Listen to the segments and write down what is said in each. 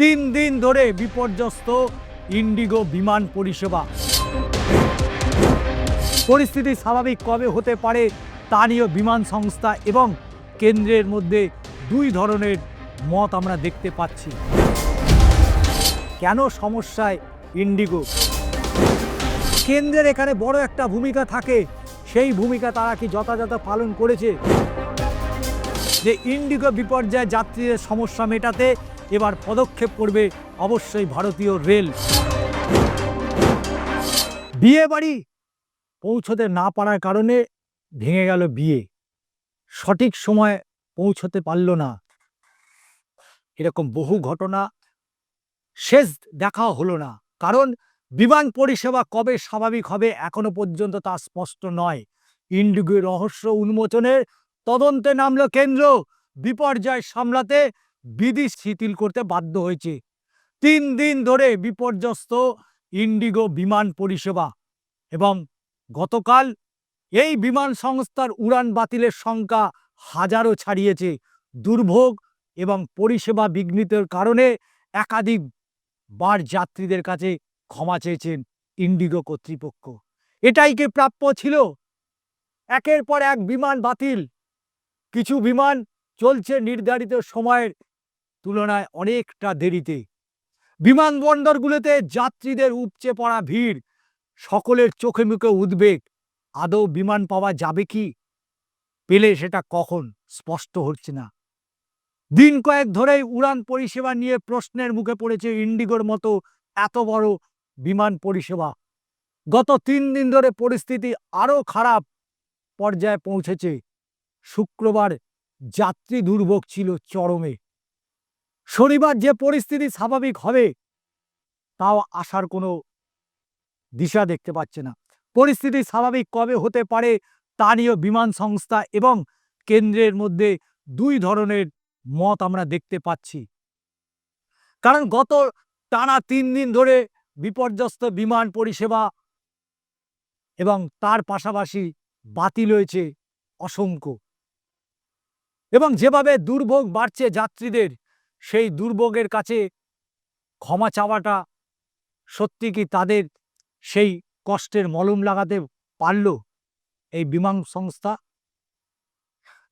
তিন দিন ধরে বিপর্যস্ত ইন্ডিগো বিমান পরিষেবা। পরিস্থিতি স্বাভাবিক কবে হতে পারে তা নিয়েও বিমান সংস্থা এবং কেন্দ্রের মধ্যে দুই ধরনের মত আমরা দেখতে পাচ্ছি। কেন সমস্যায় ইন্ডিগো? কেন্দ্রের এখানে বড় একটা ভূমিকা থাকে, সেই ভূমিকা তারা কি যথাযথ পালন করেছে? যে ইন্ডিগো বিপর্যয় যাত্রীদের সমস্যা মেটাতে এবার পদক্ষেপ করবে অবশ্যই ভারতীয় রেল। বিয়ে বাড়ি পৌঁছতে না পারার কারণে ভেঙে গেল বিয়ে। সঠিক সময় পৌঁছতে পারল না। এরকম বহু ঘটনা শেষ দেখা হলো না। কারণ বিমান পরিষেবা কবে স্বাভাবিক হবে এখনও পর্যন্ত তা স্পষ্ট নয়। ইন্ডিগোর রহস্য উন্মোচনের তদন্তে নামলো কেন্দ্র। বিপর্যয় সামলাতে বিধি শিথিল করতে বাধ্য হয়েছে। তিন দিন ধরে বিপর্যস্ত ইন্ডিগো বিমান পরিষেবা এবং গতকাল এই বিমান সংস্থার উড়ান বাতিলের সংখ্যা হাজারো ছাড়িয়েছে। দুর্ভোগ এবং পরিষেবা বিঘ্নিতের কারণে একাধিক বার যাত্রীদের কাছে ক্ষমা চেয়েছেন ইন্ডিগো কর্তৃপক্ষ। এটাই কি প্রাপ্য ছিল? একের পর এক বিমান বাতিল। কিছু বিমান চলছে নির্ধারিত সময়ের তুলনায় অনেকটা দেরিতে। বিমানবন্দরগুলোতে যাত্রীদের উপচে পড়া ভিড়, সকলের চোখে মুখে উদ্বেগ, আদৌ বিমান পাওয়া যাবে কি? পেলে সেটা কখন? স্পষ্ট হচ্ছে না। দিন কয়েক ধরেই উড়ান পরিষেবা নিয়ে প্রশ্নের মুখে পড়েছে ইন্ডিগোর মতো এত বড় বিমান পরিষেবা। গত তিন দিন ধরে পরিস্থিতি আরও খারাপ পর্যায়ে পৌঁছেছে। শুক্রবার যাত্রী দুর্ভোগ ছিল চরমে। শনিবার যে পরিস্থিতি স্বাভাবিক হবে, তাও আসার কোনো দিশা দেখতে পাচ্ছে না। পরিস্থিতি স্বাভাবিক কবে হতে পারে, তা নিয়েও বিমান সংস্থা এবং কেন্দ্রের মধ্যে দুই ধরনের মত আমরা দেখতে পাচ্ছি। কারণ গত টানা তিন দিন ধরে বিপর্যস্ত বিমান পরিষেবা এবং তার পাশাপাশি বাতিল হয়েছে অসংখ্য। এবং যেভাবে দুর্ভোগ বাড়ছে যাত্রীদের সেই দুর্ভোগের কাছে ক্ষমা চাওয়াটা সত্যি কি তাদের সেই কষ্টের মলম লাগাতে পারল এই বিমান সংস্থা?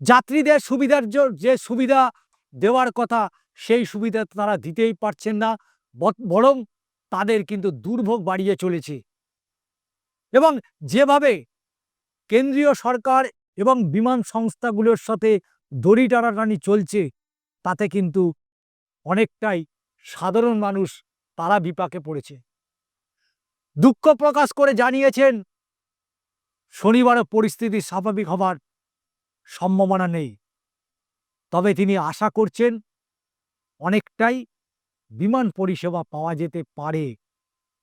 যাত্রীদের সুবিধার যে সুবিধা দেওয়ার কথা, সেই সুবিধা তারা দিতেই পারছেন না বরং তাদের কিন্তু দুর্ভোগ বাড়িয়ে চলেছে। এবং যেভাবে কেন্দ্রীয় সরকার এবং বিমান সংস্থাগুলোর সাথে দড়ি টানাটানি চলছে, তাতে কিন্তু অনেকটাই সাধারণ মানুষ তারা বিপাকে পড়েছে। দুঃখ প্রকাশ করে জানিয়েছেন শনিবারও পরিস্থিতি স্বাভাবিক হবার সম্ভাবনা নেই। তবে তিনি আশা করছেন, অনেকটাই বিমান পরিষেবা পাওয়া যেতে পারে।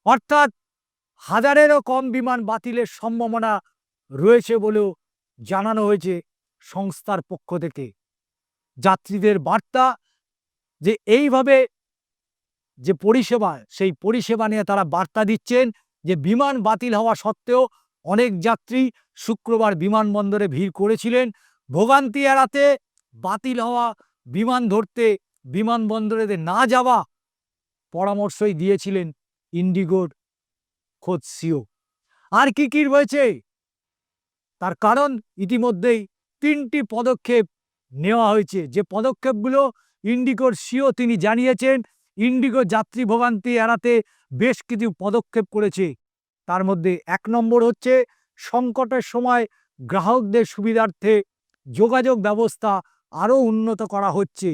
অর্থাৎ হাজারেরও কম বিমান বাতিলের সম্ভাবনা রয়েছে বলেও জানানো হয়েছে সংস্থার পক্ষ থেকে। যাত্রীদের বার্তা যে এইভাবে যে পরিষেবা, সেই পরিষেবা নিয়ে তারা বার্তা দিচ্ছেন যে বিমান বাতিল হওয়া সত্ত্বেও অনেক যাত্রী শুক্রবার বিমানবন্দরে ভিড় করেছিলেন। ভোগান্তি এড়াতে বাতিল হওয়া, বিমান ধরতে বিমানবন্দরে না যাওয়া পরামর্শই দিয়েছিলেন ইন্ডিগোর খোঁজ সিও। আর কি কি রয়েছে? তার কারণ ইতিমধ্যেই তিনটি পদক্ষেপ নেওয়া হয়েছে। যে পদক্ষেপগুলো ইন্ডিগোর সিও তিনি জানিয়েছেন, ইন্ডিগো যাত্রী ভোগান্তি এড়াতে বেশ কিছু পদক্ষেপ করেছে। তার মধ্যে এক নম্বর হচ্ছে, সংকটের সময় গ্রাহকদের সুবিধার্থে যোগাযোগ ব্যবস্থা আরও উন্নত করা হচ্ছে।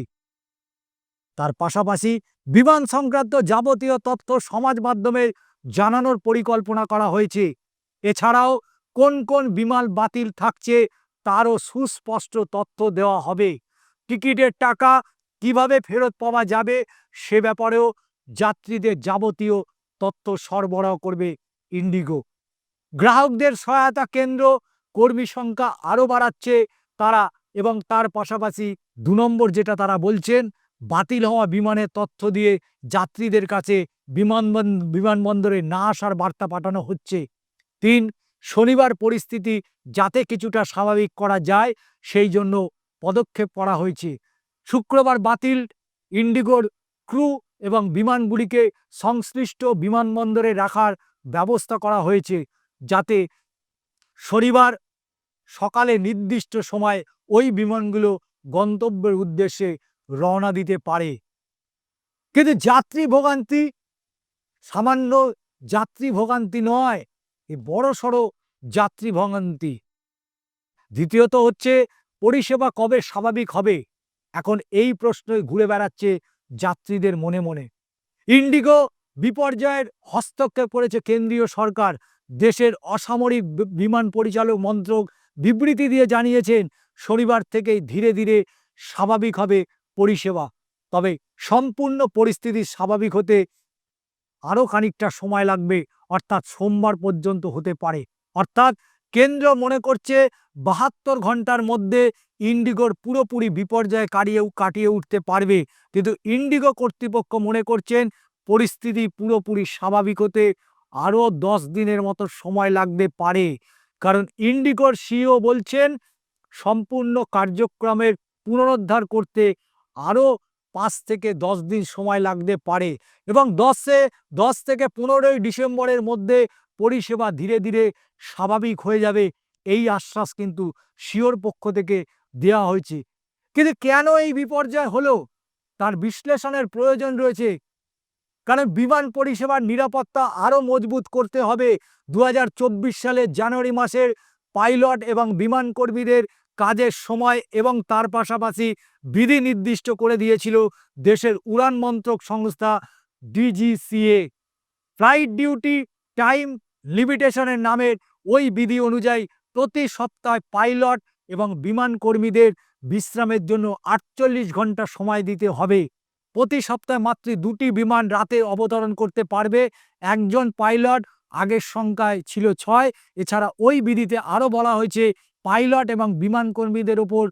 তার পাশাপাশি বিমান সংক্রান্ত যাবতীয় তথ্য সমাজ মাধ্যমে জানানোর পরিকল্পনা করা হয়েছে। এছাড়াও কোন কোন বিমান বাতিল থাকছে তারও সুস্পষ্ট তথ্য দেওয়া হবে। টিকিটের টাকা কীভাবে ফেরত পাওয়া যাবে সে ব্যাপারেও যাত্রীদের যাবতীয় তথ্য সরবরাহ করবে ইন্ডিগো। গ্রাহকদের সহায়তা কেন্দ্র, কর্মী সংখ্যা আরও বাড়াচ্ছে তারা এবং তার পাশাপাশি দু নম্বর যেটা তারা বলছেন, বাতিল হওয়া বিমানের তথ্য দিয়ে যাত্রীদের কাছে বিমানবন- বিমানবন্দরে না আসার বার্তা পাঠানো হচ্ছে। তিন, শনিবার পরিস্থিতি যাতে কিছুটা স্বাভাবিক করা যায়, সেই জন্য পদক্ষেপ করা হয়েছে। শুক্রবার বাতিল ইন্ডিগোর ক্রু এবং বিমানগুলিকে সংশ্লিষ্ট বিমানবন্দরে রাখার ব্যবস্থা করা হয়েছে যাতে শনিবার সকালে নির্দিষ্ট সময় ওই বিমানগুলো গন্তব্যের উদ্দেশ্যে রওনা দিতে পারে। কিন্তু যাত্রী ভোগান্তি সামান্য যাত্রী ভোগান্তি নয়, এ বড় সড়ো যাত্রী ভোগান্তি। দ্বিতীয়ত হচ্ছে পরিষেবা কবে স্বাভাবিক হবে? এখন এই প্রশ্নই ঘুরে বেড়াচ্ছে যাত্রীদের মনে মনে। ইন্ডিগো বিপর্যয়ের হস্তক্ষেপ করেছে কেন্দ্রীয় সরকার। দেশের অসামরিক বিমান পরিচালক মন্ত্রক বিবৃতি দিয়ে জানিয়েছেন, শনিবার থেকেই ধীরে ধীরে স্বাভাবিক হবে পরিষেবা। তবে সম্পূর্ণ পরিস্থিতি স্বাভাবিক হতে আরও খানিকটা সময় লাগবে, অর্থাৎ সোমবার পর্যন্ত হতে পারে। অর্থাৎ কেন্দ্র মনে করছে বাহাত্তর ঘণ্টার মধ্যে ইন্ডিগোর পুরোপুরি বিপর্যয় কাটিয়ে কাটিয়ে উঠতে পারবে। কিন্তু ইন্ডিগো কর্তৃপক্ষ মনে করছেন পরিস্থিতি পুরোপুরি স্বাভাবিক হতে আরও দশ দিনের মতো সময় লাগতে পারে। কারণ ইন্ডিগোর সিও বলছেন, সম্পূর্ণ কার্যক্রমের পুনরুদ্ধার করতে আরও পাঁচ থেকে দশ দিন সময় লাগতে পারে। এবং দশে, দশ থেকে পনেরোই ডিসেম্বরের মধ্যে পরিষেবা ধীরে ধীরে স্বাভাবিক হয়ে যাবে। এই আশ্বাস কিন্তু শিওর পক্ষ থেকে দেওয়া হয়েছে। কিন্তু কেন এই বিপর্যয় হলো? তার বিশ্লেষণের প্রয়োজন রয়েছে। কারণ বিমান পরিষেবার নিরাপত্তা আরও মজবুত করতে হবে। দুহাজার চব্বিশ সালের জানুয়ারি মাসের পাইলট এবং বিমান কর্মীদের কাজের সময় এবং তার পাশাপাশি বিধি নির্দিষ্ট করে দিয়েছিল দেশের উড়ান মন্ত্রক সংস্থা ডিজিসিএ। ফ্লাইট ডিউটি, টাইম লিমিটেশনের নামের ওই বিধি অনুযায়ী প্রতি সপ্তাহে পাইলট এবং বিমান কর্মীদের বিশ্রামের জন্য আটচল্লিশ ঘণ্টা সময় দিতে হবে। প্রতি সপ্তাহে মাত্র দুটি বিমান রাতে অবতরণ করতে পারবে। একজন পাইলট আগের সংখ্যায় ছিল ছয়। এছাড়া ওই বিধিতে আরও বলা হয়েছে, পাইলট এবং বিমান কর্মীদের ওপর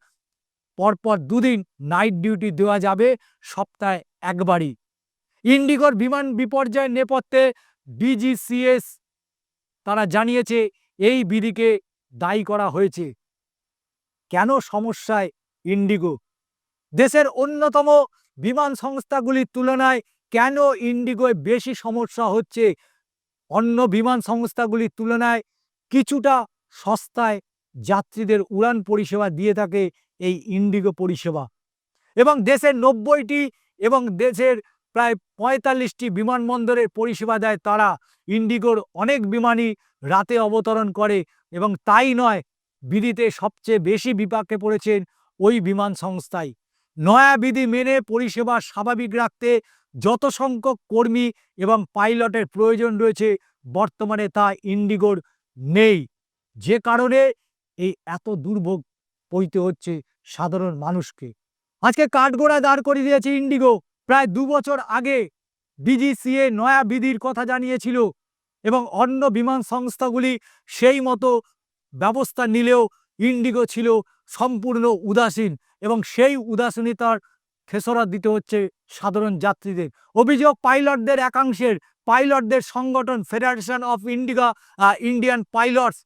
পরপর দুদিন নাইট ডিউটি দেওয়া যাবে, সপ্তাহে একবারই। ইন্ডিগোর বিমান বিপর্যয়ের নেপথ্যে ডিজিসিএস তারা জানিয়েছে, এই বিধিকে দায়ী করা হয়েছে। কেন সমস্যায় ইন্ডিগো? দেশের অন্যতম বিমান সংস্থাগুলির তুলনায় কেন ইন্ডিগোয় বেশি সমস্যা হচ্ছে? অন্য বিমান সংস্থাগুলির তুলনায় কিছুটা সস্তায় যাত্রীদের উড়ান পরিষেবা দিয়ে থাকে এই ইন্ডিগো পরিষেবা। এবং দেশের নব্বইটি এবং দেশের প্রায় পঁয়তাল্লিশটি বিমানবন্দরের পরিষেবা দেয় তারা। ইন্ডিগোর অনেক বিমানই রাতে অবতরণ করে এবং তাই নয়, বিধিতে সবচেয়ে বেশি বিপাকে পড়েছেন ওই বিমান সংস্থায় নয়া বিধি মেনে পরিষেবা স্বাভাবিক রাখতে যত সংখ্যক কর্মী এবং পাইলটের প্রয়োজন রয়েছে, বর্তমানে তা ইন্ডিগোর নেই। যে কারণে এই এত দুর্ভোগ পইতে হচ্ছে সাধারণ মানুষকে। আজকে কাঠগোড়া দাঁড় করিয়ে দিয়েছে ইন্ডিগো। প্রায় দু বছর আগে ডিজিসিএ নয়া বিধির কথা জানিয়েছিল এবং অন্য বিমান সংস্থাগুলি সেই মতো ব্যবস্থা নিলেও ইন্ডিগো ছিল সম্পূর্ণ উদাসীন এবং সেই উদাসীনতার খেসরা দিতে হচ্ছে সাধারণ যাত্রীদের। অভিযোগ, পাইলটদের একাংশের, পাইলটদের সংগঠন ফেডারেশন অফ ইন্ডিগা ইন্ডিয়ান পাইলটস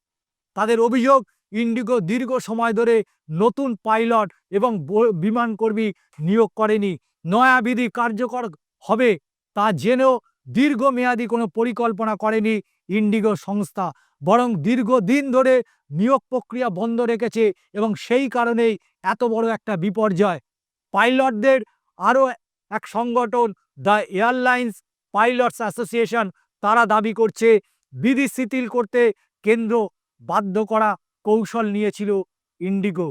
তাদের অভিযোগ, ইন্ডিগো দীর্ঘ সময় ধরে নতুন পাইলট এবং ব- বিমান কর্মী নিয়োগ করেনি। নয়া বিধি কার্যকর হবে তা জেনেও দীর্ঘমেয়াদী কোনো পরিকল্পনা করেনি ইন্ডিগো সংস্থা। বরং দীর্ঘদিন ধরে নিয়োগ প্রক্রিয়া বন্ধ রেখেছে এবং সেই কারণেই এত বড় একটা বিপর্যয়। পাইলটদের আরও এক সংগঠন দ্য এয়ারলাইন্স পাইলটস অ্যাসোসিয়েশন, তারা দাবি করছে, বিধি শিথিল করতে কেন্দ্র বাধ্য করা কৌশল নিয়েছিল ইন্ডিগো।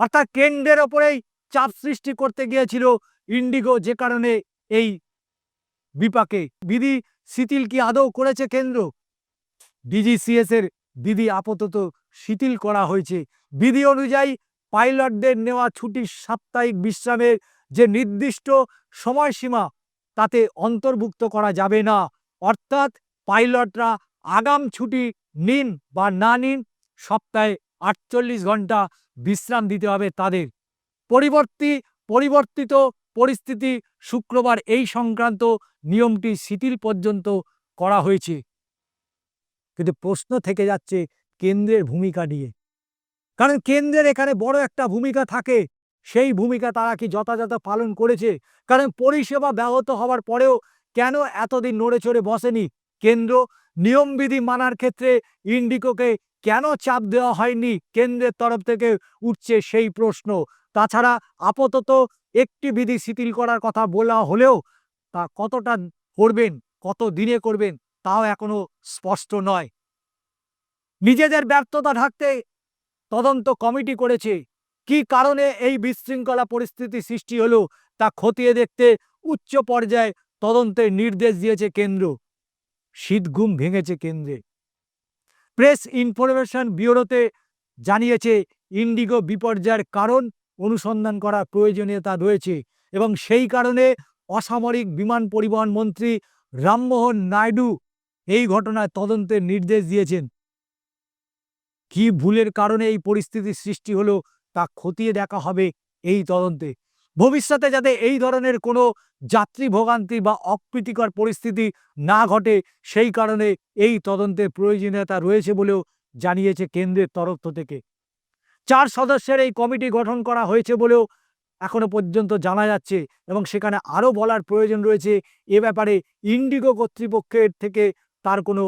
অর্থাৎ কেন্দ্রের ওপরেই চাপ সৃষ্টি করতে গিয়েছিল ইন্ডিগো যে কারণে এই বিপাকে। বিধি শিথিল কি আদৌ করেছে কেন্দ্র? ডিজিসিএস এর বিধি আপাতত শিথিল করা হয়েছে। বিধি অনুযায়ী পাইলটদের নেওয়া ছুটির সাপ্তাহিক বিশ্রামের যে নির্দিষ্ট সময়সীমা, তাতে অন্তর্ভুক্ত করা যাবে না। অর্থাৎ পাইলটরা আগাম ছুটি নিন বা না নিন, সপ্তাহে আটচল্লিশ ঘণ্টা বিশ্রাম দিতে হবে তাদের। পরিবর্তী, পরিবর্তিত পরিস্থিতি শুক্রবার এই সংক্রান্ত নিয়মটি শিথিল পর্যন্ত করা হয়েছে। কিন্তু প্রশ্ন থেকে যাচ্ছে কেন্দ্রের ভূমিকা নিয়ে। কারণ কেন্দ্রের এখানে বড় একটা ভূমিকা থাকে, সেই ভূমিকা তারা কি যথাযথ পালন করেছে? কারণ পরিষেবা ব্যাহত হওয়ার পরেও কেন এতদিন নড়ে চড়ে বসেনি? কেন্দ্র নিয়মবিধি মানার ক্ষেত্রে ইন্ডিকোকে কেন চাপ দেওয়া হয়নি? কেন্দ্রের তরফ থেকে উঠছে সেই প্রশ্ন। তাছাড়া আপাতত একটি বিধি শিথিল করার কথা বলা হলেও তা কতটা করবেন, কত দিনে করবেন, তাও এখনও স্পষ্ট নয়। নিজেদের ব্যর্থতা ঢাকতে তদন্ত কমিটি করেছে। কি কারণে এই বিশৃঙ্খলা পরিস্থিতি সৃষ্টি হলো তা খতিয়ে দেখতে উচ্চ পর্যায়ে তদন্তের নির্দেশ দিয়েছে কেন্দ্র। শীতঘুম ভেঙেছে কেন্দ্রে। প্রেস ইনফরমেশন ব্যুরোতে জানিয়েছে, ইন্ডিগো বিপর্যয়ের কারণ অনুসন্ধান করার প্রয়োজনীয়তা রয়েছে এবং সেই কারণে অসামরিক বিমান পরিবহন মন্ত্রী রামমোহন নাইডু এই ঘটনায় তদন্তের নির্দেশ দিয়েছেন। কি ভুলের কারণে এই পরিস্থিতির সৃষ্টি হলো তা খতিয়ে দেখা হবে এই তদন্তে। ভবিষ্যতে যাতে এই ধরনের কোনো যাত্রী ভোগান্তি বা অপ্রীতিকর পরিস্থিতি না ঘটে, সেই কারণে এই তদন্তের প্রয়োজনীয়তা রয়েছে বলেও জানিয়েছে কেন্দ্রের তরফ থেকে। চার সদস্যের এই কমিটি গঠন করা হয়েছে বলেও এখনও পর্যন্ত জানা যাচ্ছে এবং সেখানে আরও বলার প্রয়োজন রয়েছে। এ ব্যাপারে ইন্ডিগো কর্তৃপক্ষের থেকে তার কোনো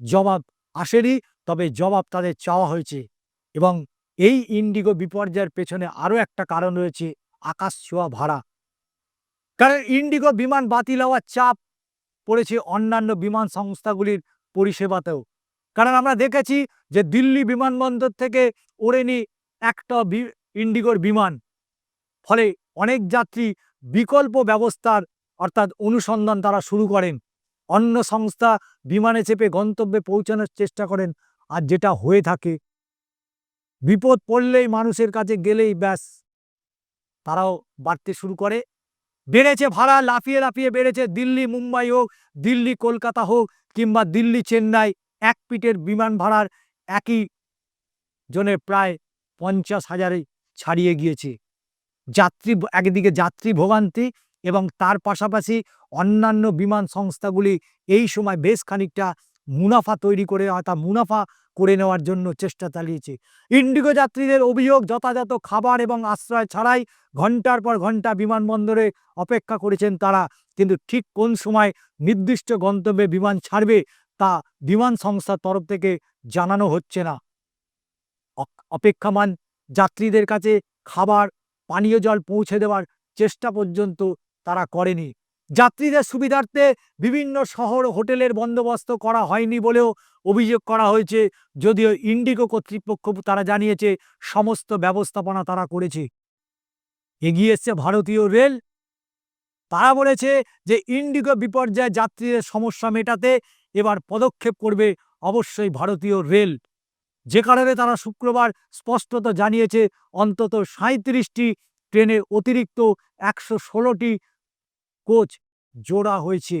জবাব আসেনি, তবে জবাব তাদের চাওয়া হয়েছে এবং এই ইন্ডিগো বিপর্যয়ের পেছনে আরও একটা কারণ রয়েছে, আকাশ ছোঁয়া ভাড়া। কারণ ইন্ডিগো বিমান বাতিল হওয়ার চাপ পড়েছে অন্যান্য বিমান সংস্থাগুলির পরিষেবাতেও। কারণ আমরা দেখেছি যে দিল্লি বিমানবন্দর থেকে ওড়েনি একটা ইন্ডিগোর বিমান। ফলে অনেক যাত্রী বিকল্প ব্যবস্থার অর্থাৎ অনুসন্ধান তারা শুরু করেন। অন্য সংস্থা বিমানে চেপে গন্তব্যে পৌঁছানোর চেষ্টা করেন আর যেটা হয়ে থাকে। বিপদ পড়লেই মানুষের কাছে গেলেই ব্যাস। তারাও বাড়তে শুরু করে। বেড়েছে ভাড়া, লাফিয়ে লাফিয়ে বেড়েছে। দিল্লি, মুম্বাই হোক, দিল্লি, কলকাতা হোক কিংবা দিল্লি, চেন্নাই। এক পিটের বিমান ভাড়ার একই জনের প্রায় পঞ্চাশ হাজারে ছাড়িয়ে গিয়েছে। যাত্রী একদিকে যাত্রী ভোগান্তি এবং তার পাশাপাশি অন্যান্য বিমান সংস্থাগুলি এই সময় বেশ খানিকটা মুনাফা তৈরি করে অর্থাৎ মুনাফা করে নেওয়ার জন্য চেষ্টা চালিয়েছে। ইন্ডিগো যাত্রীদের অভিযোগ, যথাযথ খাবার এবং আশ্রয় ছাড়াই ঘণ্টার পর ঘণ্টা বিমানবন্দরে অপেক্ষা করেছেন তারা। কিন্তু ঠিক কোন সময় নির্দিষ্ট গন্তব্যে বিমান ছাড়বে তা বিমান সংস্থার তরফ থেকে জানানো হচ্ছে না। অপেক্ষামান যাত্রীদের কাছে খাবার, পানীয় জল পৌঁছে দেওয়ার চেষ্টা পর্যন্ত তারা করেনি। যাত্রীদের সুবিধার্থে বিভিন্ন শহর হোটেলের বন্দোবস্ত করা হয়নি বলেও অভিযোগ করা হয়েছে, যদিও ইন্ডিগো কর্তৃপক্ষ তারা জানিয়েছে, সমস্ত ব্যবস্থাপনা তারা করেছে। এগিয়ে এসছে ভারতীয় রেল। তারা বলেছে যে ইন্ডিগো বিপর্যয়ে যাত্রীদের সমস্যা মেটাতে এবার পদক্ষেপ করবে অবশ্যই ভারতীয় রেল। যে কারণে তারা শুক্রবার স্পষ্টত জানিয়েছে, অন্তত সাঁত্রিশটি ট্রেনে অতিরিক্ত একশো ষোলোটি কোচ জোড়া হয়েছে।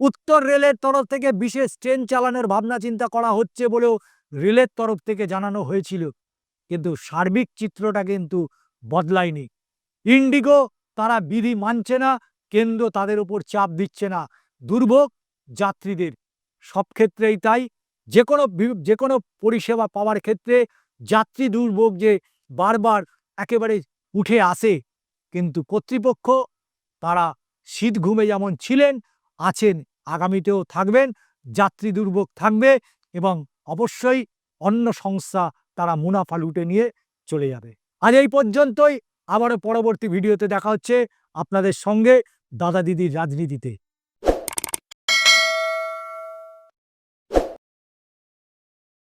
উত্তর রেলের তরফ থেকে বিশেষ ট্রেন চালানোর ভাবনা চিন্তা করা হচ্ছে বলেও রেলের তরফ থেকে জানানো হয়েছিল। কিন্তু সার্বিক চিত্রটা কিন্তু বদলায়নি। ইন্ডিগো তারা বিধি মানছে না, কেন্দ্র তাদের উপর চাপ দিচ্ছে না। দুর্ভোগ যাত্রীদের। সব ক্ষেত্রেই তাই। যে কোনো যে কোনো পরিষেবা পাওয়ার ক্ষেত্রে যাত্রী দুর্ভোগ যে বারবার একেবারে উঠে আসে, কিন্তু কর্তৃপক্ষ তারা শীত ঘুমে যেমন ছিলেন, আছেন, আগামীতেও থাকবেন, যাত্রী দুর্ভোগ থাকবে এবং অবশ্যই অন্য সংস্থা তারা মুনাফা লুটে নিয়ে চলে যাবে। আজ এই পর্যন্তই। আবারও পরবর্তী ভিডিওতে দেখা হচ্ছে আপনাদের সঙ্গে দাদা দিদির রাজনীতিতে।